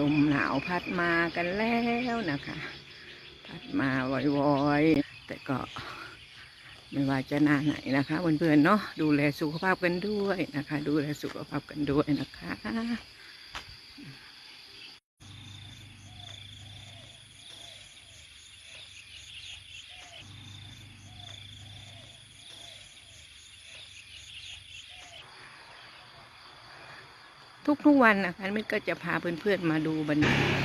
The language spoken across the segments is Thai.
ลมหนาวพัดมากันแล้วนะคะ พัดมาวอยๆ แต่ก็ไม่ว่าจะหน้าไหนนะคะเพื่อนๆเนาะดูแลสุขภาพกันด้วยนะคะ ดูแลสุขภาพกันด้วยนะคะ ทุกๆวันนะคะมิตรก็จะพาเพื่อนๆมาดูบรรยากาศ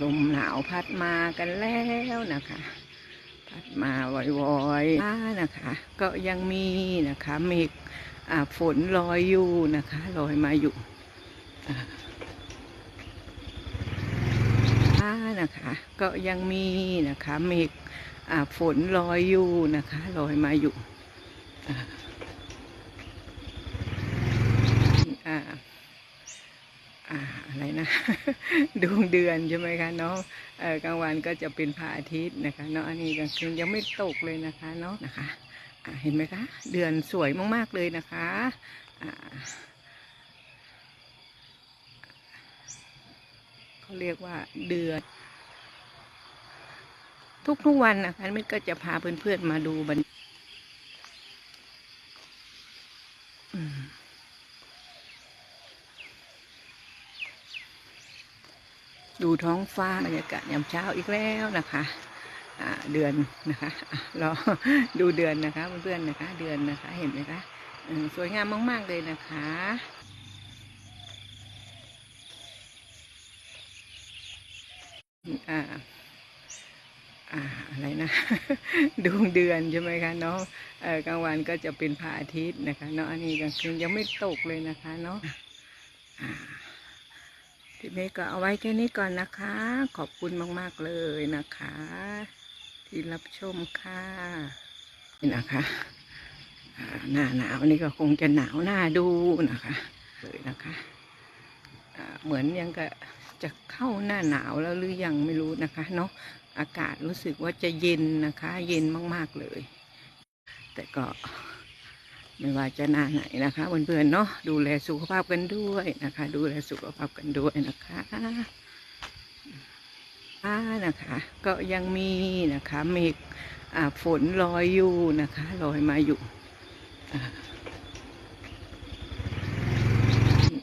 ลมหนาวพัดมากันแล้วนะคะ พัดมาวอยๆฟ้านะคะ ก็ยังมีนะคะเมฆฝนลอยอยู่นะคะลอยมาอยู่อ่านะคะก็ยังมีนะคะเมฆฝนลอยอยู่นะคะลอยมาอยู่อ่า อ่าอ่าอะไร นะดวงเดือนใช่ไหมคะเนาะกลางวันก็จะเป็นพระอาทิตย์นะคะเนาะอันนี้กลางคืนยังไม่ตกเลยนะคะเนาะนะคะเห็นไหมคะ เดือนสวยมากๆเลยนะคะอ่าเขาเรียกว่าเดือน ทุกๆวันนะคะมิตรก็จะพาเพื่อนๆมาดูบรร ดูท้องฟ้าบรรยากาศยามเช้าอีกแล้วนะคะเดือนนะคะอะรอดูเดือนนะคะเพื่อนๆนะคะ เดือนนะคะเห็นไหมคะสวยงามมาก ๆ เลยนะคะอ่าอ่าอะไรนะดวงเดือนใช่ไหมคะเนาะกลางวันก็จะเป็นพระอาทิตย์นะคะเนาะอันนี้กลางคืนยังไม่ตกเลยนะคะเนาะอ่า ทีนี้ก็เอาไว้แค่นี้ก่อนนะคะ ขอบคุณมากๆเลยนะคะ ที่รับชมค่ะนี่นะคะหน้าหนาวนี่ก็คงจะหนาวหน้าดูนะคะเลยนะคะเหมือนยังก็จะเข้าหน้าหนาวแล้วหรือยังไม่รู้นะคะเนาะอากาศรู้สึกว่าจะเย็นนะคะ เย็นมากๆเลย แต่ก็ ไม่ว่าจะหน้าไหนนะคะเพื่อนๆเนาะดูแลสุขภาพกันด้วยนะคะ ดูแลสุขภาพกันด้วยนะคะฟ้านะคะ ก็ยังมีนะคะเมฆฝนลอยอยู่นะคะลอยมาอยู่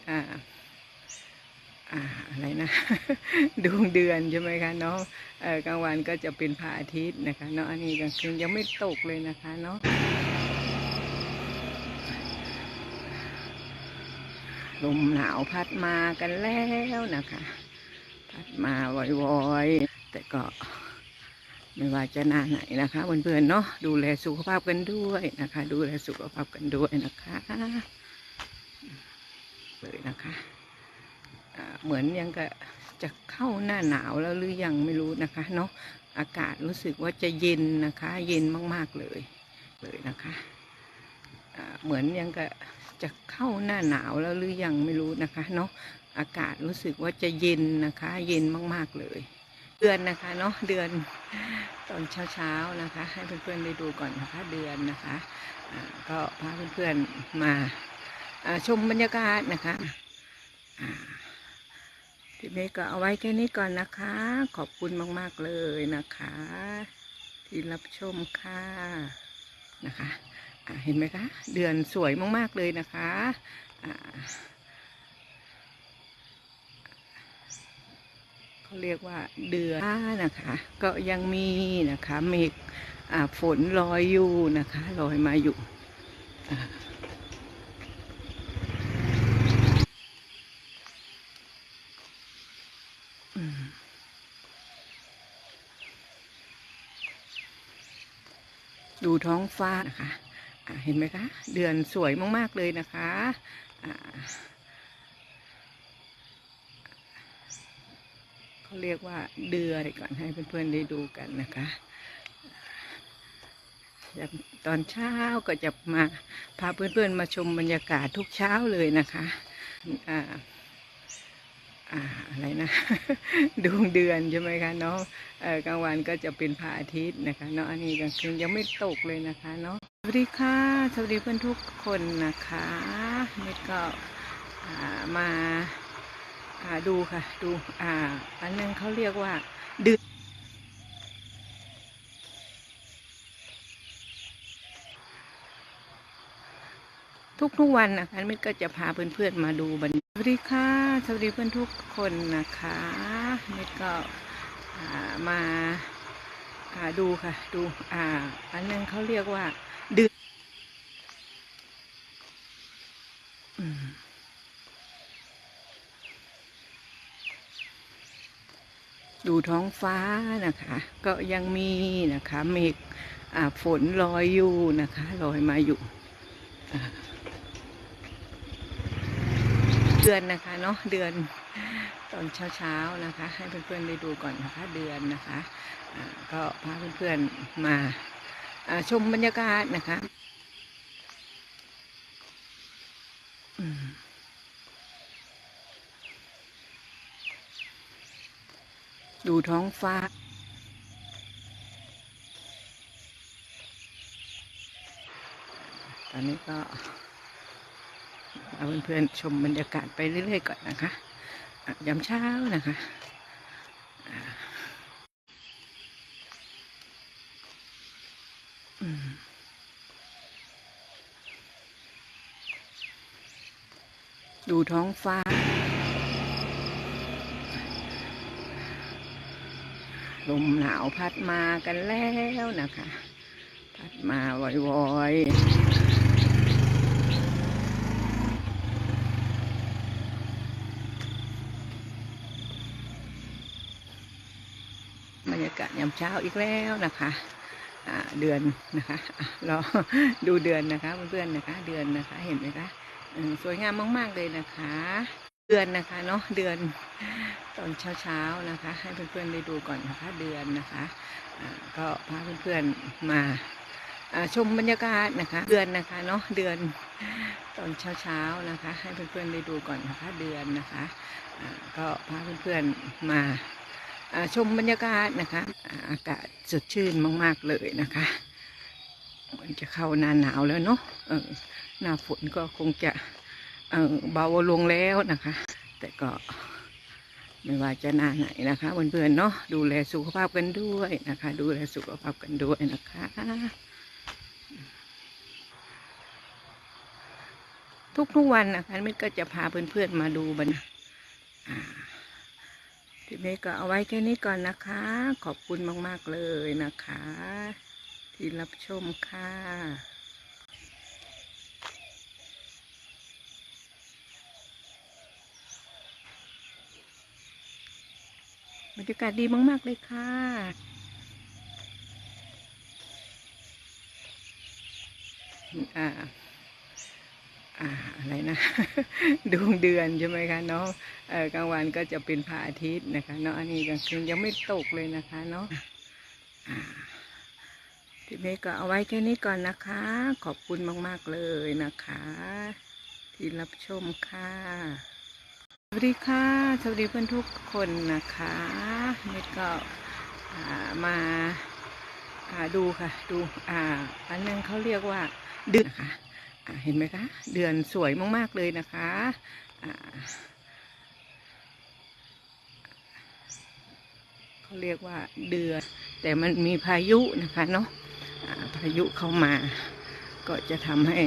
อ่าอ่าอะไรนะดวงเดือนใช่ไหมคะเนาะกลางวันก็จะเป็นพระอาทิตย์นะคะเนาะอันนี้กลางคืนยังไม่ตกเลยนะคะเนาะ ลมหนาวพัดมากันแล้วนะคะ พัดมาว่อยๆ แต่ก็ไม่ว่าจะหน้าไหนนะคะเพื่อนๆเนาะดูแลสุขภาพกันด้วยนะคะ ดูแลสุขภาพกันด้วยนะคะเลยนะคะเหมือนยังก็จะเข้าหน้าหนาวแล้วหรือยังไม่รู้นะคะเนาะอากาศรู้สึกว่าจะเย็นนะคะ เย็นมากๆเลยเลยนะคะเหมือนยังก็ จะเข้าหน้าหนาวแล้วหรือยังไม่รู้นะคะเนาะอากาศรู้สึกว่าจะเย็นนะคะ เย็นมากๆเลย เดือนนะคะเนาะเดือนตอนเช้าๆนะคะ ให้เพื่อนๆได้ดูก่อนนะคะเดือนนะคะก็พาเพื่อนๆมาชมบรรยากาศนะคะทีนี้ก็เอาไว้แค่นี้ก่อนนะคะ ขอบคุณมากๆเลยนะคะ ที่รับชมค่ะนะคะ เห็นไหมคะ เดือนสวยมากๆเลยนะคะเขาเรียกว่าเดือนฟ้านะคะ ก็ยังมีนะคะเมฆฝนลอยอยู่นะคะลอยมาอยู่ดูท้องฟ้านะคะ เห็นไหมคะ เดือนสวยมากๆเลยนะคะเขาเรียกว่าเดือนก่อนให้เพื่อนๆได้ดูกันนะคะตอนเช้าก็จะมาพาเพื่อนๆมาชมบรรยากาศทุกเช้าเลยนะคะ อะไรนะดวงเดือนใช่ไหมคะเนาะกลางวันก็จะเป็นพระอาทิตย์นะคะเนาะอันนี้กลางคืนยังไม่ตกเลยนะคะเนาะสวัสดีค่ะ สวัสดีเพื่อนทุกคนนะคะนี่ก็มาดูค่ะ ดูอ่าอันนึงเขาเรียกว่าเดือ ทุกๆวันนะคะมิตรก็จะพาเพื่อนๆมาดูบรรสวัสดีค่ะสวัสดีเพื่อนทุกคนนะคะมิตรก็มาาดูค่ะ ดูอ่าอันนึงเขาเรียกว่าเดือนดูท้องฟ้านะคะ ก็ยังมีนะคะเมฆฝนลอยอยู่นะคะลอยมาอยู่อ่า ดือนนะคะเนาะเดือนตอนเช้าๆนะคะ ให้เพื่อนๆได้ดูก่อนนะคะเดือนนะคะก็พาเพื่อนๆมาชมบรรยากาศนะคะดูท้องฟ้าตอนนี้ก็ เอาเพื่อนๆชมบรรยากาศไปเรื่อยๆก่อนนะคะยามเช้านะคะอืมดูท้องฟ้า ลมหนาวพัดมากันแล้วนะคะ พัดมาวอยๆ บรรยากาศยามเช้าอีกแล้วนะคะเดือนนะคะรอดูเดือนนะคะเพื่อนๆนะคะ เดือนนะคะเห็นไหมคะสวยงามมากๆเลยนะคะ เดือนนะคะเนาะเดือนตอนเช้าๆนะคะ ให้เพื่อนๆได้ดูก่อนนะคะเดือนนะคะก็พาเพื่อนๆมาชมบรรยากาศนะคะ เดือนนะคะเนาะเดือนตอนเช้าๆนะคะ ให้เพื่อนๆได้ดูก่อนนะคะเดือนนะคะก็พาเพื่อนๆมา ชมบรรยากาศนะคะ อากาศสดชื่นมาก ๆ เลยนะคะมันจะเข้าหน้าหนาวแล้วเนาะหน้าฝนก็คงจะเบาลงแล้วนะคะ แต่ก็ไม่ว่าจะหน้าไหนนะคะเพื่อนๆเนาะดูแลสุขภาพกันด้วยนะคะ ดูแลสุขภาพกันด้วยนะคะทุกๆวันนะคะมิตรก็จะพาเพื่อนๆมาดูบรรอ่า คลิปนี้ก็เอาไว้แค่นี้ก่อนนะคะ ขอบคุณมากๆเลยนะคะ ที่รับชมค่ะบรรยากาศดีมาก ๆ เลยค่ะอ่า อะไรนะดวงเดือนใช่ไหมคะเนาะกลางวันก็จะเป็นพระอาทิตย์นะคะเนาะอันนี้กลางคืนยังไม่ตกเลยนะคะเนาะอ่าทีนี้ก็เอาไว้แค่นี้ก่อนนะคะ ขอบคุณมากๆเลยนะคะ ที่รับชมค่ะ สวัสดีค่ะ สวัสดีเพื่อนทุกคนนะคะนี่ก็มาาดูค่ะ ดูอ่าอันนึงเขาเรียกว่าเดือนะคะอ่า เห็นไหมคะ เดือนสวยมากๆเลยนะคะเขาเรียกว่าเดือน แต่มันมีพายุนะคะเนาะพายุเข้ามาก็จะทำให้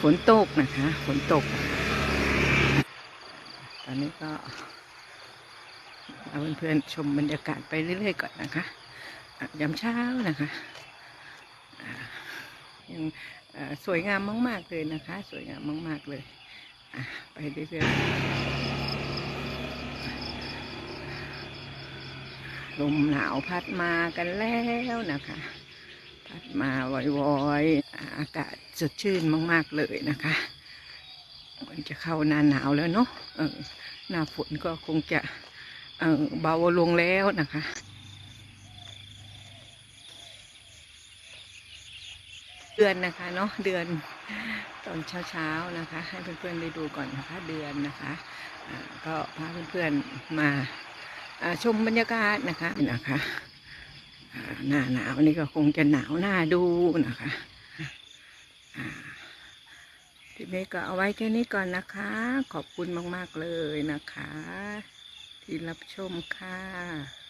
ฝนตกนะคะฝนตก ตอนนี้ก็เอาเพื่อนๆชมบรรยากาศไปเรื่อยๆก่อนนะคะะยามเช้านะคะยัง สวยงามมาก ๆ เลยนะคะ สวยงามมาก ๆ เลยไปเรื่อยๆลมหนาวพัดมากันแล้วนะคะ พัดมาวอยๆอากาศสดชื่นมาก ๆ เลยนะคะมันจะเข้าหน้าหนาวแล้วเนาะหน้าฝนก็คงจะเบาลงแล้วนะคะ ดือนนะคะเนาะเดือนตอนเช้าๆนะคะ ให้เพื่อนๆได้ดูก่อนนะคะเดือนนะคะก็พาเพื่อนๆมาชมบรรยากาศนะคะนะคะหน้าหนาวนี่ก็คงจะหนาวหน้าดูนะคะทีนี้ก็เอาไว้แค่นี้ก่อนนะคะ ขอบคุณมากๆเลยนะคะ ที่รับชมค่ะ